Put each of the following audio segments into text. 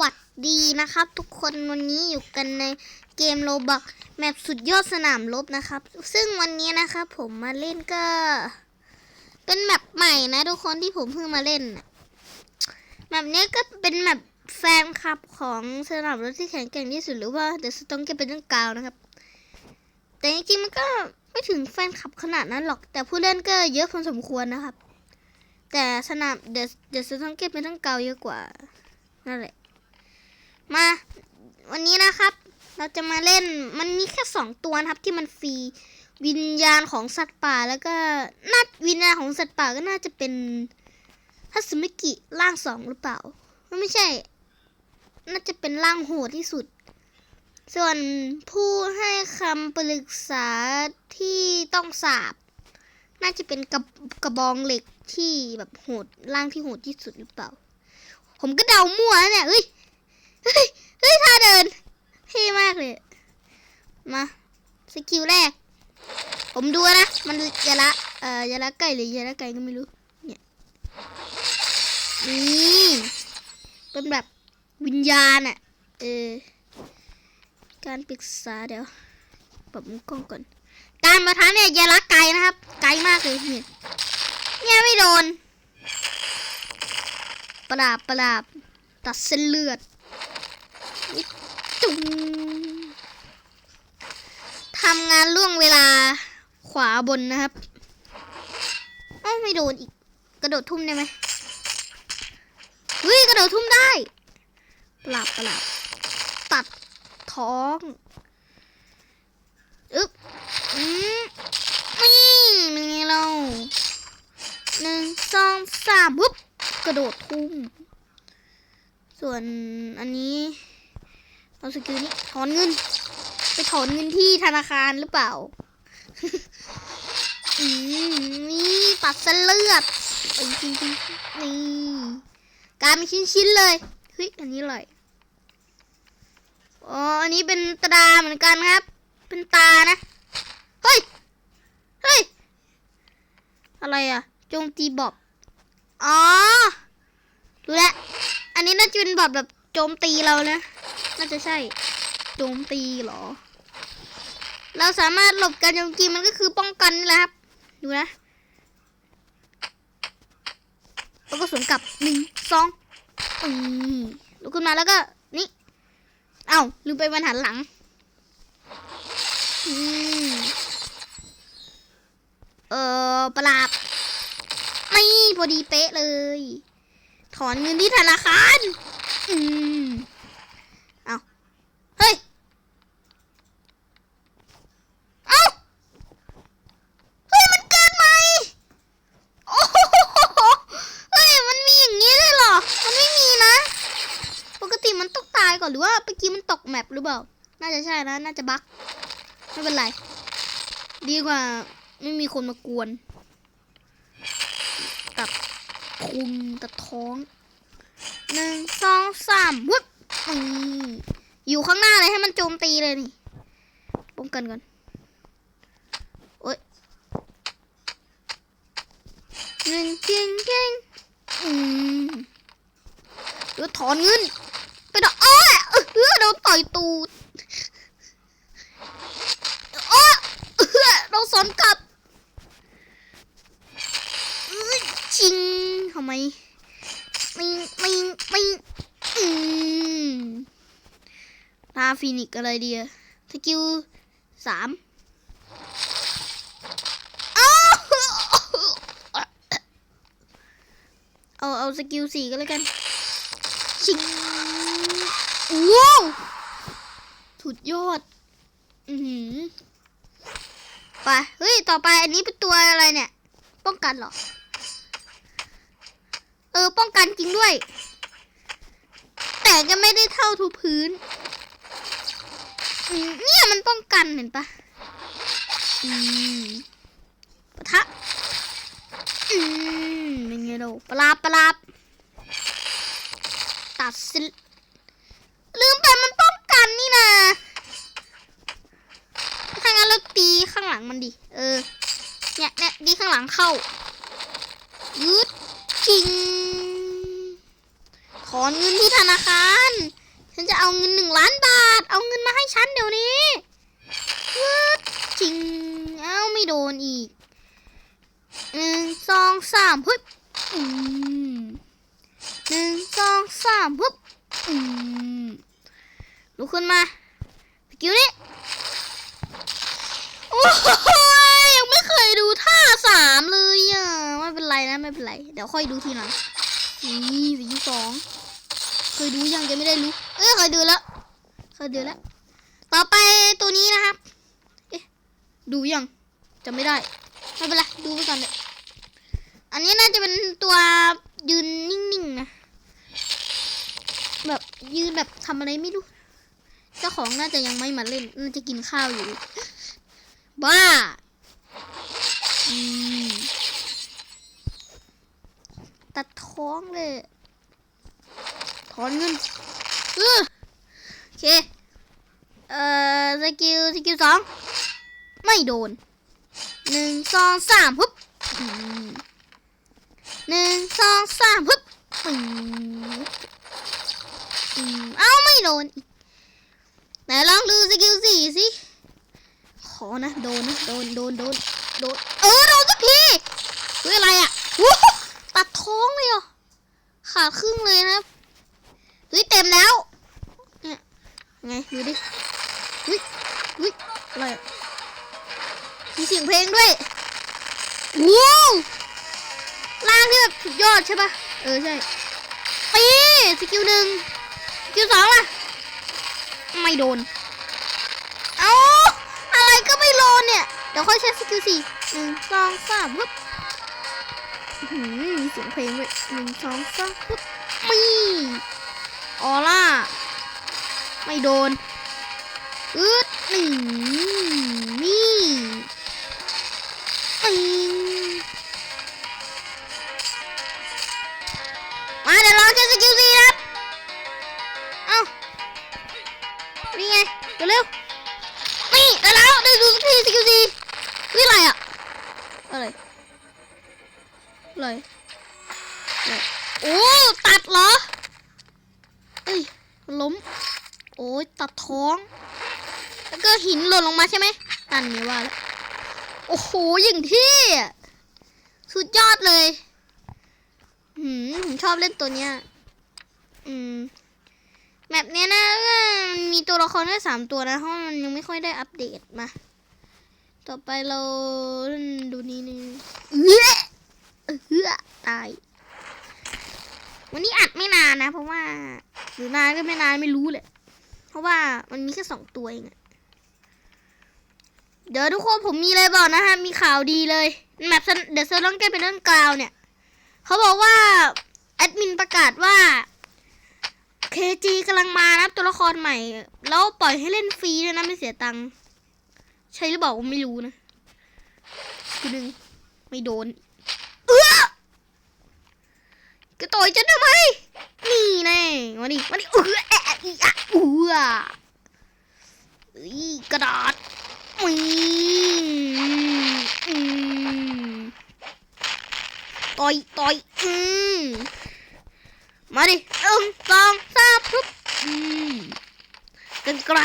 วัสดีนะครับ ทุกคนวันนี้อยู่กันในเกมโลบักแมปสุดยอดสนามรบนะครับ ซึ่งวันนี้นะครับผมมาเล่นก็ เป็นแมปใหม่นะ ทุกคนที่ผมเพิ่งมาเล่นแมปเนี้ยก็เป็นแมปแฟนคลับของสนามรบที่แข็งแกร่งที่สุดหรือว่าเดอะสตองเก็เป็นเรื่องกาวนะครับ แต่จริงๆมันก็ไม่ถึงแฟนคลับขนาดนั้นหรอก แต่ผู้เล่นก็เยอะพอสมควรนะครับ แต่สนามเดอะเดอะสตองเก็เป็นเรื่องกาวเยอะกว่านั่นแหละ มา วันนี้นะครับ เราจะมาเล่นมันมีแค่สองตัวนะครับที่มันฟรีวิญญาณของสัตว์ป่าแล้วก็น่าวิญญาณของสัตว์ป่าก็น่าจะเป็นทัศมิกิร่างสองหรือเปล่ามันไม่ใช่ น่าจะเป็นร่างโหดที่สุด ส่วนผู้ให้คำปรึกษาที่ต้องสาบ น่าจะเป็นกระกระบองเหล็กที่แบบโหดร่างที่โหดที่สุดหรือเปล่า ผมก็เดามั่วนะเนี่ยเฮ้ย เฮ้ยเฮ้ยท่าเดินเท่มากเลย มาสกิลแรก ผมดูนะ มันยาละเอ่อยาละไก่หรือยาละไก่ก็ไม่รู้ เนี่ยนี่เป็นแบบวิญญาณอะเออการปรึกษาเดี๋ยวปรับมุมกล้องก่อน การมาท้าเนี่ยยาละไก่นะครับ ไกลมากเลยเนี่ยเนี่ยไม่โดนปราบปราบตัดเส้นเลือด จุงทำงานล่วงเวลาขวาบนนะครับอ้าวไม่โดนอีก กระโดดทุ่มได้ไหมเฮ้ยกระโดดทุ่มได้ปราบปราบตัดท้องอึ๊บอืมนี่เป็นไงเราหนึ่งสองสามปุ๊บกระโดดทุ่ม ส่วนอันนี้ เอาสกิลนี้ถอนเงิน ไปถอนเงินที่ธนาคารหรือเปล่า อืมนี่ตัดเส้นเลือดไปจริงๆนี่กลารเป็นชิ้นๆเลยเฮ้ยอันนี้อร่อยอ๋ออันนี้เป็นตาเหมือนกันครับ เป็นตานะเฮ้ยเฮ้ยอะไรอะโจมตีบอบอ๋อรู้แล้วอันนี้น่าจะเป็นแบบแบบโจมตีเรานะ น่าจะใช่โจมตีเหรอ เราสามารถหลบการโจมตีมันก็คือป้องกันนี่แหละครับ ดูนะแล้วก็สวนกลับหนึ่งสองอืมลุกขึ้นมาแล้วก็นี่เอ้าลืมไปมันหันหลังอืมเออประหลาดนี่พอดีเป๊ะเลย ถอนเงินที่ธนาคาร อืม เอาเฮ้ย เอาเฮ้ย มันเกินไหมโอ้โหเฮ้ย มันมีอย่างนี้เลยเหรอ มันไม่มีนะ ปกติมันต้องตายก่อนหรือว่าเมื่อกี้มันตกแมปหรือเปล่า น่าจะใช่นะ น่าจะบั๊กไม่เป็นไร ดีกว่าไม่มีคนมากวน กับคุมตะท้องหนึ่งสองสามวึบนี่อยู่ข้างหน้าเลยให้มันโจมตีเลยนี่ป้องกันก่อนโอ้ยหนึ่งเก่งเก่งอืมดี๋ยวถอนเงิน ไปดอกโอ้ยเออโดนต่อยตูดโอ้ยเราสอนกลับชิงทำไมมิงมิงมิงอืมตาฟีนิกอะไรดีอะสกิลสามเอา เอาสกิลสี่ก็แล้วกัน ชิง ว้าวสุดยอด อือหือไปเฮ้ย ต่อไปอันนี้เป็นตัวอะไรเนี่ย ป้องกันเหรอ เออ ป้องกันจริงด้วย แต่ก็ไม่ได้เท่าทุกพื้น เนี่ยมันป้องกันเห็นปะอืมปะทะ อืมเป็นไงเราปลาบปลาบตัดสิลืมไปมันป้องกันนี่นะถ้างั้นเราตีข้างหลังมัน ดิ เออ เนี่ยเนี่ยตีข้างหลังเข้ายืดจริง ถอนเงินที่ธนาคาร ฉันจะเอาเงินหนึ่งล้านบาท เอาเงินมาให้ฉันเดี๋ยวนี้วืดจริง เอ้าไม่โดนอีกหนึ่งสองสามฮึบอืมหนึ่งสองสามฮึบลุกขึ้นมาสกิลนี้โอ้ยยังไม่เคยดูท่าสามเลยอะ ไม่เป็น ไม่เป็นไร เดี๋ยวค่อยดูทีหลังนี่สีสองเคยดูยังจะไม่ได้รู้ เอ้ยเคยดูแล้วเคยดูแล้ว ต่อไปตัวนี้นะครับ เอ๊ะดูยังจะไม่ได้ ไม่เป็นไร ดูไปก่อนเลยอันนี้น่าจะเป็นตัวยืนนิ่งๆนะ แบบยืนแบบทำอะไรไม่รู้ เจ้าของน่าจะยังไม่มาเล่น น่าจะกินข้าวอยู่ บ้า อืม ตัดท้องเลยถอนเงินเออโอเค เอ่อสกิลสกิลสองไม่โดนหนึ่งสองสามฮึบหนึ่งสองสามฮึบเอ้าไม่โดนไหนลองดูสกิลสี่สิขอนะ โดนนะ โดนโดนโดนโดนเออ โดนสักทีเฮ้ยอะไรอะ ตัดท้องเลยเหรอขาดครึ่งเลยนะครับเฮ้ยเต็มแล้วเนี่ยไงดูดิเฮ้ยเฮ้ยอะไรมีเสียงเพลงด้วยว้าวล่างที่แบบสุดยอดใช่ปะเออใช่ปีสกิลหนึ่งสกิลสองล่ะ ไม่โดน เอาอะไรก็ไม่โดนเนี่ย เดี๋ยวค่อยใช้สกิลสี่หนึ่งสองสามปึ๊บ มีเสียงเพลงด้วยหนึ่งสองสามปึ๊บมีออร่า ไม่โดนอึดหนึ่งนี่อืมาเดี๋ยวลองใช้สกิลสี่ครับ เอ้า นี่ไงเร็วนี่ได้แล้วได้ดูสักทีสกิลสี่นี่อะไรอะ อะไร อะไรอะไรโอ้ตัดเหรอเอ้ยล้ม โอ้ยตัดท้อง แล้วก็หินหล่นลงมาใช่ไหมนั่นนี่ว่าแล้วโอ้โหอย่างที่สุดยอดเลยหืมผมชอบเล่นตัวเนี้ยอืมแบบเนี้ยนะมันมีตัวละครแค่สามตัวนะเพราะมันยังไม่ค่อยได้อัปเดตมา ต่อไปเราดูนี้นี่เอื้อ เอื้อตาย วันนี้อัดไม่นานนะ เพราะว่าหรือนานก็ไม่นานไม่รู้เลย เพราะว่ามันมีแค่สองตัวเองเดี๋ยวทุกคนผมมีอะไรบอกนะฮะ มีข่าวดีเลยแมปเดอะเซอร์ลองแกเป็นเรื่องกล่าวเนี่ย เขาบอกว่าแอดมินประกาศว่า KG กำลังมานะตัวละครใหม่ แล้วปล่อยให้เล่นฟรีด้วยนะไม่เสียตังค์ใช่หรือเปล่าไม่รู้นะคือหนึ่งไม่โดน กระต่อยฉันทำไม นี่แน่มาดิมาดิเออแอะอีอะอืออีกระดาษมอืมต่อยต่อยอืมมาดิหนึ่งสองสามปุ๊บอืมกันไกล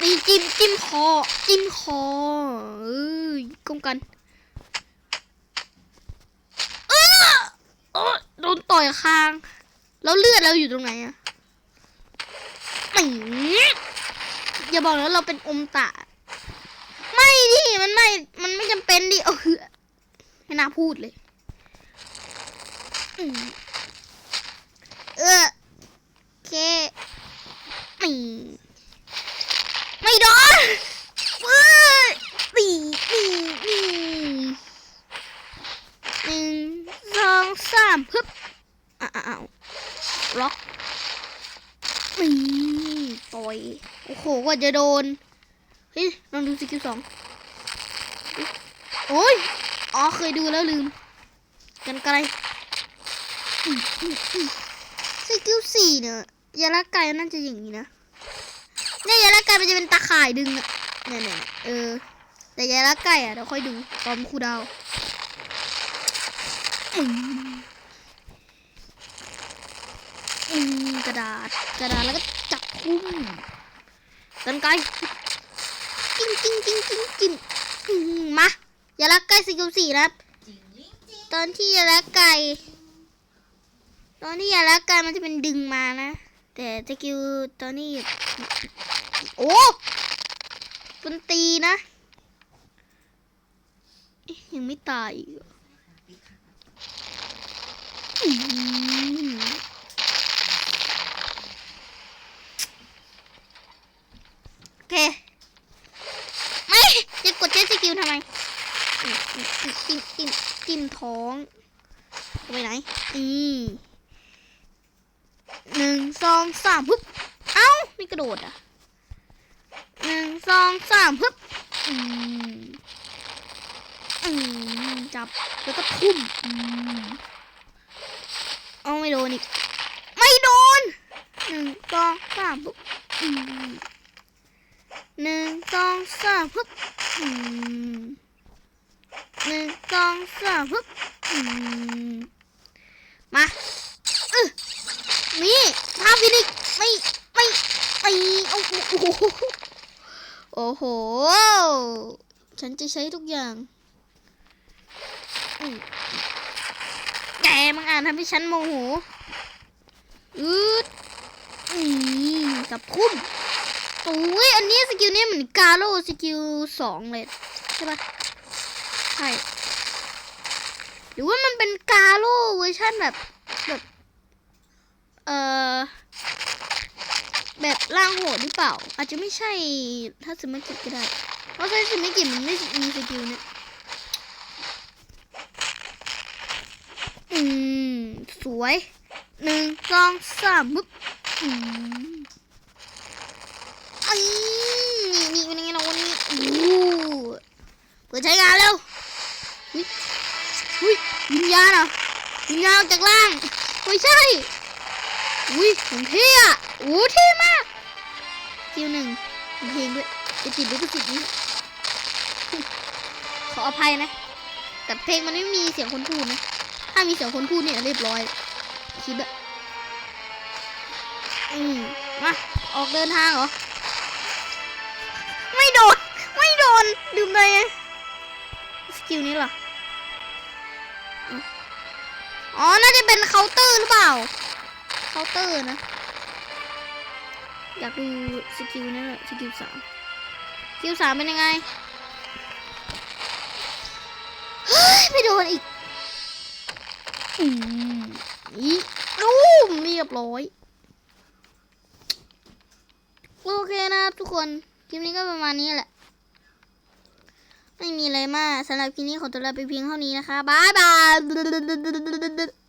นี่จิ้มจิ้มคอจิ้มคอเอ้ยก้มกันเออ โอ้โด นต่อยคาง แล้วเลือดเราอยู่ตรงไหนอะไม่อย่าบอกนะเราเป็นอมตะ ไม่ดิมันไม่ มันไม่จำเป็นดิเออไม่น่าพูดเลย เออโอเคไม่ไม่โดนเว้ยนี่นี่นี่หนึ่งสองสามฮึบ อ้าวล็อกนี่ต่อยโอ้โหกว่าจะโดนเฮ้ยลองดูสกิลสองโอ้ยอ๋อเคยดูแล้วลืม กันไกลสกิลสี่เนี่ยยาละไก่น่าจะอย่างนี้นะเนี่ยยาละไก่มันจะเป็นตาข่ายดึงอะเนี่ยเนี่ยเออ แต่ยาละไก่อะเดี๋ยวค่อยดูตอนครูดาว กระดาษกระดาษแล้วก็จับคุ้มกันไกลจิ้มจิ้มจิ้มจิ้มจิ้มอืมาอย่ารักใกล้สกิลสี่นะครับ ตอนที่อย่ารักไก่ ตอนที่อย่ารักไก่มันจะเป็นดึงมานะ แต่สกิลตอนนี้ โอ้เป็นตีนะเอ๊ะยังไม่ตายอีก เหรออืมโอเค ไม่จะกดเจ็ตสกิลทำไมจิ้มจิ้มจิ้มท้องไปไหน อืมหนึ่งสองสามปึ๊บเอ้าไม่กระโดดอะหนึ่งสองสามปึ๊บอืมอืมจับแล้วก็ทุ่มอืมเอาไม่โดนอีกไม่โดนหนึ่งสองสามปึ๊บอืม หนึ่งสองสามปึ๊บหนึ่งสองสามปึ๊บมาเออนี่ภาพฟินิกไม่ไม่ไม่โอ้โหโอ้โห ฉันจะใช้ทุกอย่างแกมังอ่านทำให้ฉันโมโหอืดอืกับพุ่ม นนี้สกิลนี้เหมือนกาโลสกิลสองเลยใช่ปะใช่หรือว่ามันเป็นกาโลเวอร์ชันแบบแบบเอ่อแบบร่างโหดหรือเปล่า อาจจะไม่ใช่ถ้าสมักิก็ได้ เพราะถ้าสมักิมันไม่มีสกิลเนี่ยอืม สวยหนึ่งสองสามปึ๊บอืมไอ้ นี่นี่เป็นยังไงนะวันนี้โอ้โหเปิดใช้งานแล้วหุ้ยวิญญาณอะวิญญาณออกจากล่างไม่ใช่อุ้ยผมเท่อะโอ้เท่มากคิวหนึ่งเพลงด้วยจะติดด้วยก็ติดนี้ขออภัยนะ แต่เพลงมันไม่มีเสียงคนพูดนะ ถ้ามีเสียงคนพูดเนี่ยเรียบร้อยคลิปอะอืมมาออกเดินทางเหรอ นดื่มเลยไงสกิลนี้เหรอ อ๋อ น่าจะเป็นเคาน์เตอร์หรือเปล่า เคาน์เตอร์นะ อยากดูสกิลนั่นแหละสกิลสามสกิลสามเป็นยังไง เฮ้ยไม่โดนอีก อืมอีรูมเรียบร้อย โอเคนะครับทุกคน คลิปนี้ก็ประมาณนี้แหละ ไม่มีอะไรมากสำหรับคลิปนี้ขอตัวลาไปเพียงเท่านี้นะคะ บ๊ายบาย